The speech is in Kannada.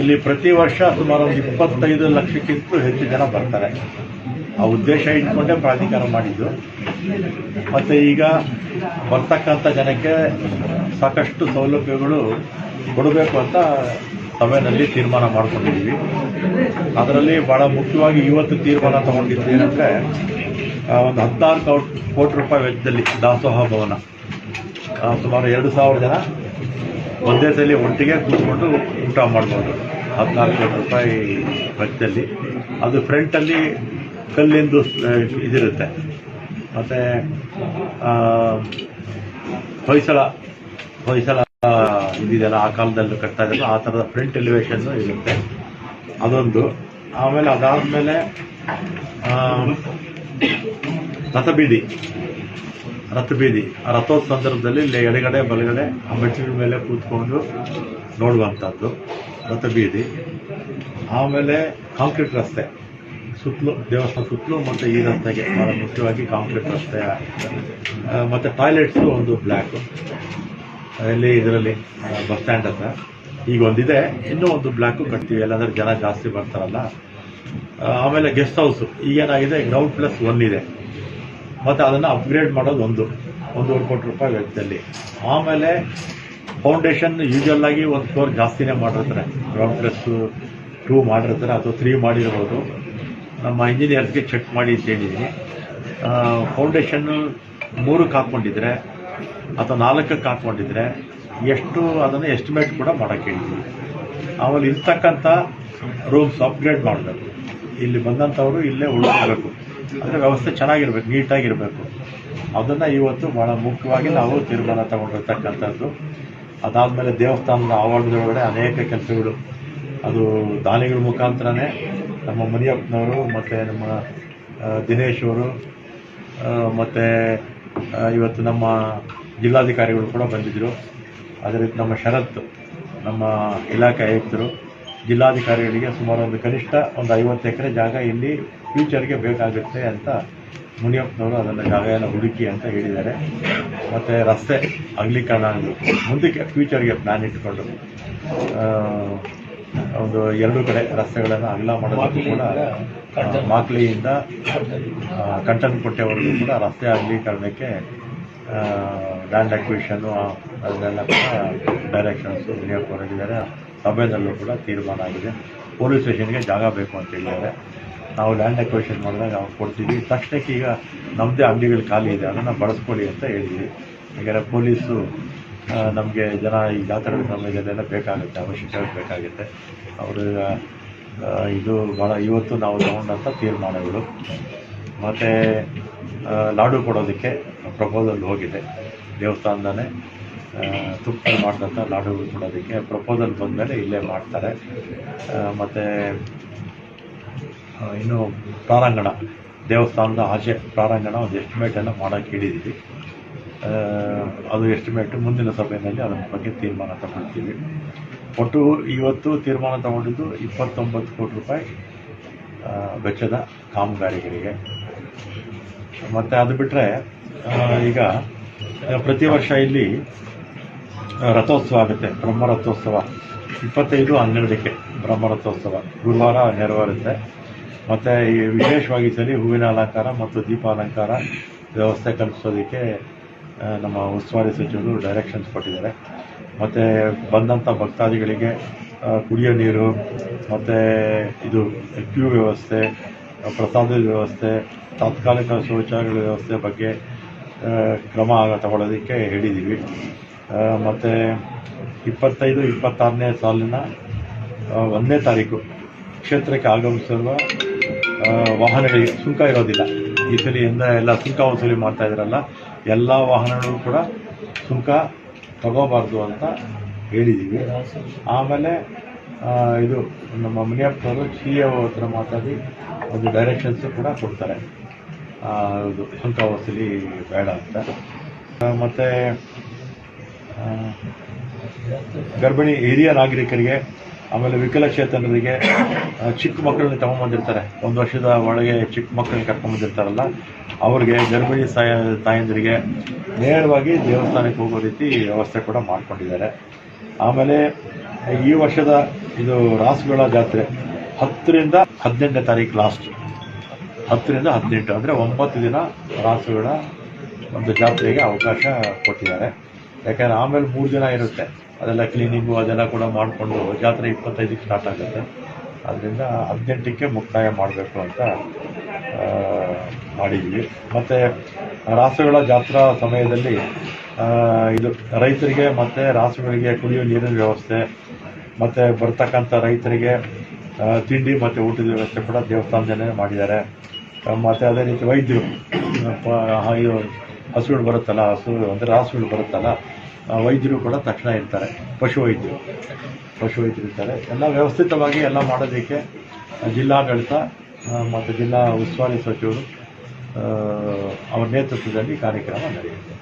ಇಲ್ಲಿ ಪ್ರತಿ ವರ್ಷ ಸುಮಾರು ಒಂದು ಇಪ್ಪತ್ತೈದು ಲಕ್ಷಕ್ಕಿಂತ ಹೆಚ್ಚು ಜನ ಬರ್ತಾರೆ. ಆ ಉದ್ದೇಶ ಇಟ್ಕೊಂಡೇ ಪ್ರಾಧಿಕಾರ ಮಾಡಿದ್ದು. ಮತ್ತು ಈಗ ಬರ್ತಕ್ಕಂಥ ಜನಕ್ಕೆ ಸಾಕಷ್ಟು ಸೌಲಭ್ಯಗಳು ಕೊಡಬೇಕು ಅಂತ ಸಭೆಯಲ್ಲಿ ತೀರ್ಮಾನ ಮಾಡ್ಕೊಂಡಿದ್ದೀವಿ. ಅದರಲ್ಲಿ ಭಾಳ ಮುಖ್ಯವಾಗಿ ಇವತ್ತು ತೀರ್ಮಾನ ತಗೊಂಡಿದ್ದು ಏನಂದರೆ ಒಂದು ಹದಿನಾರು ಕೌಟ್ ರೂಪಾಯಿ ವೆಚ್ಚದಲ್ಲಿ ದಾಸೋಹ ಭವನ. ಸುಮಾರು ಎರಡು ಸಾವಿರ ಜನ ಒಂದೇ ಸಲ ಒಟ್ಟಿಗೆ ಕೂತ್ಕೊಂಡು ಊಟ ಮಾಡ್ಬೋದು. ಹದಿನಾಲ್ಕು ರೂಪಾಯಿ ವೆಚ್ಚದಲ್ಲಿ ಅದು ಫ್ರಂಟಲ್ಲಿ ಕಲ್ಲಿಂದು ಇದಿರುತ್ತೆ. ಮತ್ತು ಹೊಯ್ಸಳ ಹೊಯ್ಸಳ ಇದಿದೆಯಲ್ಲ ಆ ಕಾಲದಲ್ಲಿ ಕಟ್ತಾ ಆ ಥರದ ಫ್ರಂಟ್ ಎಲಿವೇಶನ್ನು ಇರುತ್ತೆ. ಅದೊಂದು. ಆಮೇಲೆ ಅದಾದಮೇಲೆ ರಥಬೀದಿ. ರಥಬೀದಿ ಆ ರಥೋತ್ಸವ ಸಂದರ್ಭದಲ್ಲಿ ಇಲ್ಲಿ ಎಡಗಡೆ, ಬಲಗಡೆ ಆ ಮೆಟ್ಟಿಲ ಮೇಲೆ ಕೂತ್ಕೊಂಡು ನೋಡುವಂಥದ್ದು ರಥಬೀದಿ. ಆಮೇಲೆ ಕಾಂಕ್ರೀಟ್ ರಸ್ತೆ, ಸುತ್ತಲೂ ದೇವಸ್ಥಾನ ಸುತ್ತಲೂ ಮತ್ತು ಈ ರಸ್ತೆಗೆ ಭಾಳ ಮುಖ್ಯವಾಗಿ ಕಾಂಕ್ರೀಟ್ ರಸ್ತೆ ಮತ್ತು ಟಾಯ್ಲೆಟ್ಸು ಒಂದು ಬ್ಲ್ಯಾಕು ಇಲ್ಲಿ ಇದರಲ್ಲಿ ಬಸ್ ಸ್ಟ್ಯಾಂಡ್ ಹತ್ರ. ಈಗ ಒಂದಿದೆ, ಇನ್ನೂ ಒಂದು ಬ್ಲ್ಯಾಕು ಕಟ್ತೀವಿ. ಎಲ್ಲಾಂದ್ರೆ ಜನ ಜಾಸ್ತಿ ಬರ್ತಾರಲ್ಲ. ಆಮೇಲೆ ಗೆಸ್ಟ್ ಹೌಸು. ಈಗೇನಾಗಿದೆ ಗ್ರೌಂಡ್ ಪ್ಲಸ್ ಒನ್ ಇದೆ. ಮತ್ತು ಅದನ್ನು ಅಪ್ಗ್ರೇಡ್ ಮಾಡೋದು ಒಂದು. ಒಂದೂವರೆ ಕೋಟಿ ರೂಪಾಯಿ ವೆಚ್ಚದಲ್ಲಿ. ಆಮೇಲೆ ಫೌಂಡೇಶನ್ ಯೂಶಲ್ ಆಗಿ ಒಂದು ಫ್ಲೋರ್ ಜಾಸ್ತಿನೇ ಮಾಡಿರ್ತಾರೆ. ಗ್ರೌಂಡ್ ಪ್ಲಸ್ ಟೂ ಮಾಡಿರ್ತಾರೆ, ಅಥವಾ ತ್ರೀ ಮಾಡಿರ್ಬೋದು. ನಮ್ಮ ಇಂಜಿನಿಯರ್ಸ್ಗೆ ಚೆಕ್ ಮಾಡಿ ಅಂತ ಹೇಳಿದ್ದೀನಿ ಫೌಂಡೇಶನ್ನು ಮೂರಕ್ಕೆ ಹಾಕ್ಕೊಂಡಿದ್ರೆ, ಅಥವಾ ನಾಲ್ಕಕ್ಕೆ ಹಾಕ್ಕೊಂಡಿದ್ರೆ, ಎಷ್ಟು ಅದನ್ನು ಎಸ್ಟಿಮೇಟ್ ಕೂಡ ಮಾಡೋಕ್ಕೆ ಹೇಳಿದ್ದೀನಿ ಆಮೇಲೆ ಇರ್ತಕ್ಕಂಥ ರೂಮ್ಸ್ ಅಪ್ಗ್ರೇಡ್ ಮಾಡಬೇಕು. ಇಲ್ಲಿ ಬಂದಂಥವರು ಇಲ್ಲೇ ಉಳ್ಕೋಬೇಕು. ಅಂದರೆ ವ್ಯವಸ್ಥೆ ಚೆನ್ನಾಗಿರ್ಬೇಕು, ನೀಟಾಗಿರಬೇಕು. ಅದನ್ನು ಇವತ್ತು ಭಾಳ ಮುಖ್ಯವಾಗಿ ನಾವು ತೀರ್ಮಾನ ತಗೊಂಡಿರ್ತಕ್ಕಂಥದ್ದು. ಅದಾದಮೇಲೆ ದೇವಸ್ಥಾನದ ಆವರಣದೊಳಗಡೆ ಅನೇಕ ಕೆಲಸಗಳು. ಅದು ದಾನಿಗಳ ಮುಖಾಂತರನೇ ನಮ್ಮ ಮುನಿಯಪ್ಪನವರು ಮತ್ತು ನಮ್ಮ ದಿನೇಶ್ ಅವರು ಮತ್ತು ಇವತ್ತು ನಮ್ಮ ಜಿಲ್ಲಾಧಿಕಾರಿಗಳು ಕೂಡ ಬಂದಿದ್ದರು ಅದೇ ರೀತಿ ನಮ್ಮ ಶರತ್, ನಮ್ಮ ಇಲಾಖೆ ಆಯುಕ್ತರು. ಜಿಲ್ಲಾಧಿಕಾರಿಗಳಿಗೆ ಸುಮಾರು ಒಂದು ಕನಿಷ್ಠ ಒಂದು ಐವತ್ತು ಎಕರೆ ಜಾಗ ಇಲ್ಲಿ ಫ್ಯೂಚರ್ಗೆ ಬೇಕಾಗುತ್ತೆ ಅಂತ ಮುನಿಯಪ್ಪನವರು ಅದನ್ನು ಜಾಗನ ಹುಡುಕಿ ಅಂತ ಹೇಳಿದ್ದಾರೆ. ಮತ್ತು ರಸ್ತೆ ಅಗಲೀಕರಣ ಆಗಬೇಕು ಮುಂದಕ್ಕೆ ಫ್ಯೂಚರ್ಗೆ ಪ್ಲ್ಯಾನ್ ಇಟ್ಕೊಂಡು ಒಂದು ಎರಡು ಕಡೆ ರಸ್ತೆಗಳನ್ನು ಅಗಲ ಮಾಡೋದಕ್ಕೂ ಕೂಡ ಮಾಕ್ಲಿಯಿಂದ ಕಂಟನ್ಕುಂಟೆವರೆಗೂ ಕೂಡ ರಸ್ತೆ ಅಗಲೀಕರಣಕ್ಕೆ ಲ್ಯಾಂಡ್ ಅಕ್ವಿಷನ್ನು ಅದನ್ನೆಲ್ಲ ಕೂಡ ಡೈರೆಕ್ಷನ್ಸು ಮುನಿಯಪ್ಪ ಹೊರಗಿದ್ದಾರೆ ಸಭೆಯಲ್ಲೂ ಕೂಡ ತೀರ್ಮಾನ ಆಗಿದೆ. ಪೊಲೀಸ್ ಸ್ಟೇಷನ್ಗೆ ಜಾಗ ಬೇಕು ಅಂತ ಹೇಳಿದ್ದಾರೆ. ನಾವು ಲ್ಯಾಂಡ್ ಅಕ್ವೇಷನ್ ಮಾಡಿದಾಗ ನಾವು ಕೊಡ್ತೀವಿ. ತಕ್ಷಣಕ್ಕೆ ಈಗ ನಮ್ಮದೇ ಅಂಗಡಿಗಳು ಖಾಲಿ ಇದೆ. ಅದನ್ನು ಬಳಸ್ಕೊಳ್ಳಿ ಅಂತ ಹೇಳಿದ್ವಿ. ಯಾಕಂದರೆ ಪೊಲೀಸು ನಮಗೆ ಜನ ಈ ಜಾತ್ರೆ ಸಮಯದಲ್ಲೆಲ್ಲ ಬೇಕಾಗುತ್ತೆ. ಅವಶ್ಯಕವಾಗಿ ಬೇಕಾಗುತ್ತೆ. ಅವರು ಇದು ಭಾಳ ಇವತ್ತು ನಾವು ತಗೊಂಡಂಥ ತೀರ್ಮಾನಗಳು. ಮತ್ತು ಲಾಡು ಕೊಡೋದಕ್ಕೆ ಪ್ರಪೋಸಲ್ ಹೋಗಿದೆ. ದೇವಸ್ಥಾನದಲ್ಲೇ ತುಪ್ಪ ಮಾಡಿದಂಥ ಲಾಡುಗಳು ಕೊಡೋದಕ್ಕೆ ಪ್ರಪೋಸಲ್ ಬಂದಮೇಲೆ ಇಲ್ಲೇ ಮಾಡ್ತಾರೆ. ಮತ್ತು ಇನ್ನು ಪ್ರಾರಂಗಣ, ದೇವಸ್ಥಾನದ ಆಚೆ ಪ್ರಾರಂಗಣ ಒಂದು ಎಸ್ಟಿಮೇಟನ್ನು ಮಾಡೋಕ್ಕೆ ಹೇಳಿದ್ದೀವಿ. ಅದು ಎಸ್ಟಿಮೇಟ್ ಮುಂದಿನ ಸಭೆಯಲ್ಲಿ ಅದರ ಬಗ್ಗೆ ತೀರ್ಮಾನ ತಗೊಳ್ತೀವಿ. ಒಟ್ಟು ಇವತ್ತು ತೀರ್ಮಾನ ತಗೊಂಡಿದ್ದು ಇಪ್ಪತ್ತೊಂಬತ್ತು ಕೋಟಿ ರೂಪಾಯಿ ವೆಚ್ಚದ ಕಾಮಗಾರಿಗಳಿಗೆ. ಮತ್ತು ಅದು ಬಿಟ್ಟರೆ ಈಗ ಪ್ರತಿ ವರ್ಷ ಇಲ್ಲಿ ರಥೋತ್ಸವ ಆಗುತ್ತೆ, ಬ್ರಹ್ಮರಥೋತ್ಸವ. ಇಪ್ಪತ್ತೈದು ಹನ್ನೆರಡಕ್ಕೆ ಬ್ರಹ್ಮರಥೋತ್ಸವ. ಗುರುವಾರ, ನೆರವೇರುತ್ತೆ. ಮತ್ತು ಈ ವಿಶೇಷವಾಗಿ ಸರಿ ಹೂವಿನ ಅಲಂಕಾರ ಮತ್ತು ದೀಪ ಅಲಂಕಾರ ವ್ಯವಸ್ಥೆ ಕಲ್ಪಿಸೋದಕ್ಕೆ ನಮ್ಮ ಉಸ್ತುವಾರಿ ಸಚಿವರು ಡೈರೆಕ್ಷನ್ಸ್ ಕೊಟ್ಟಿದ್ದಾರೆ. ಮತ್ತು ಬಂದಂಥ ಭಕ್ತಾದಿಗಳಿಗೆ ಕುಡಿಯೋ ನೀರು, ಮತ್ತು ಇದು ಕ್ಯೂ ವ್ಯವಸ್ಥೆ, ಪ್ರಸಾದದ ವ್ಯವಸ್ಥೆ, ತಾತ್ಕಾಲಿಕ ಶೌಚಾಲಯಗಳ ವ್ಯವಸ್ಥೆ ಬಗ್ಗೆ ಕ್ರಮ ತಗೊಳ್ಳೋದಕ್ಕೆ ಹೇಳಿದ್ದೀವಿ. ಮತ್ತು ಇಪ್ಪತ್ತೈದು, ಇಪ್ಪತ್ತಾರನೇ ಸಾಲಿನ ಒಂದನೇ ತಾರೀಕು ಕ್ಷೇತ್ರಕ್ಕೆ ಆಗಮಿಸಿರುವ ವಾಹನಗಳಿಗೆ ಸುಂಕ ಇರೋದಿಲ್ಲ. ಈ ಸಲಿಯಿಂದ ಎಲ್ಲ ಸುಂಕ ವಸೂಲಿ ಮಾಡ್ತಾ ಇದ್ರಲ್ಲ, ಎಲ್ಲ ವಾಹನಗಳು ಕೂಡ ಸುಂಕ ತಗೋಬಾರ್ದು ಅಂತ ಹೇಳಿದ್ದೀವಿ ಆಮೇಲೆ ಇದು ನಮ್ಮ ಮುನಿಯಪ್ಪನವರು ಸಿ ಎ ಹತ್ರ ಮಾತಾಡಿ ಒಂದು ಡೈರೆಕ್ಷನ್ಸು ಕೂಡ ಕೊಡ್ತಾರೆ. ಇದು ಸುಂಕ ವಸೂಲಿ ಬೇಡ ಅಂತ. ಮತ್ತೆ ಗರ್ಭಿಣಿ ಹಿರಿಯ ನಾಗರಿಕರಿಗೆ ಆಮೇಲೆ ವಿಕಲಚೇತನರಿಗೆ ಚಿಕ್ಕ ಮಕ್ಕಳನ್ನ ತಗೊಂಬಂದಿರ್ತಾರೆ. ಒಂದು ವರ್ಷದ ಒಳಗೆ ಚಿಕ್ಕ ಮಕ್ಕಳನ್ನ ಕರ್ಕೊಂಬಂದಿರ್ತಾರಲ್ಲ ಅವ್ರಿಗೆ ಗರ್ಭಿಣಿ ಸಾಯ ತಾಯಂದಿರಿಗೆ ನೇರವಾಗಿ ದೇವಸ್ಥಾನಕ್ಕೆ ಹೋಗೋ ರೀತಿ ವ್ಯವಸ್ಥೆ ಕೂಡ ಮಾಡಿಕೊಂಡಿದ್ದಾರೆ. ಆಮೇಲೆ ಈ ವರ್ಷದ ಇದು ರಾಸುಗಳ ಜಾತ್ರೆ, ಹತ್ತರಿಂದ ಹದಿನೆಂಟನೇ ತಾರೀಕು ಲಾಸ್ಟ್ ಹತ್ತರಿಂದ ಹದಿನೆಂಟು, ಅಂದರೆ ಒಂಬತ್ತು ದಿನ ರಾಸುಗಳ ಒಂದು ಜಾತ್ರೆಗೆ ಅವಕಾಶ ಕೊಟ್ಟಿದ್ದಾರೆ. ಯಾಕಂದರೆ ಆಮೇಲೆ ಮೂರು ದಿನ ಇರುತ್ತೆ. ಅದೆಲ್ಲ ಕ್ಲೀನಿಂಗು ಅದೆಲ್ಲ ಕೂಡ ಮಾಡಿಕೊಂಡು ಜಾತ್ರೆ ಇಪ್ಪತ್ತೈದಕ್ಕೆ ಸ್ಟಾರ್ಟ್ ಆಗುತ್ತೆ. ಅದರಿಂದ ಹದಿನೆಂಟಕ್ಕೆ ಮುಕ್ತಾಯ ಮಾಡಬೇಕು ಅಂತ ಮಾಡಿದ್ವಿ. ಮತ್ತು ರಾಸುಗಳ ಜಾತ್ರಾ ಸಮಯದಲ್ಲಿ ಇದು ರೈತರಿಗೆ ಮತ್ತು ರಾಸುಗಳಿಗೆ ಕುಡಿಯುವ ನೀರಿನ ವ್ಯವಸ್ಥೆ, ಮತ್ತು ಬರ್ತಕ್ಕಂಥ ರೈತರಿಗೆ ತಿಂಡಿ ಮತ್ತು ಊಟದ ವ್ಯವಸ್ಥೆ ಕೂಡ ದೇವಸ್ಥಾನದಲ್ಲೇ ಮಾಡಿದ್ದಾರೆ. ಮತ್ತು ಅದೇ ರೀತಿ ವೈದ್ಯರು ಇದು ಹಸುಗಳು ಬರುತ್ತಲ್ಲ, ಹಸು ಅಂದರೆ ರಾಸುಗಳು ಬರುತ್ತಲ್ಲ ವೈದ್ಯರು ಕೂಡ ತಕ್ಷಣ ಇರ್ತಾರೆ ಪಶು ವೈದ್ಯರು ಪಶು ವೈದ್ಯರು ಇರ್ತಾರೆ ಎಲ್ಲ ವ್ಯವಸ್ಥಿತವಾಗಿ ಎಲ್ಲ ಮಾಡೋದಕ್ಕೆ ಜಿಲ್ಲಾಡಳಿತ ಮತ್ತು ಜಿಲ್ಲಾ ಉಸ್ತುವಾರಿ ಸಚಿವರು ಅವರ ನೇತೃತ್ವದಲ್ಲಿ ಕಾರ್ಯಕ್ರಮ ನಡೆಯುತ್ತೆ.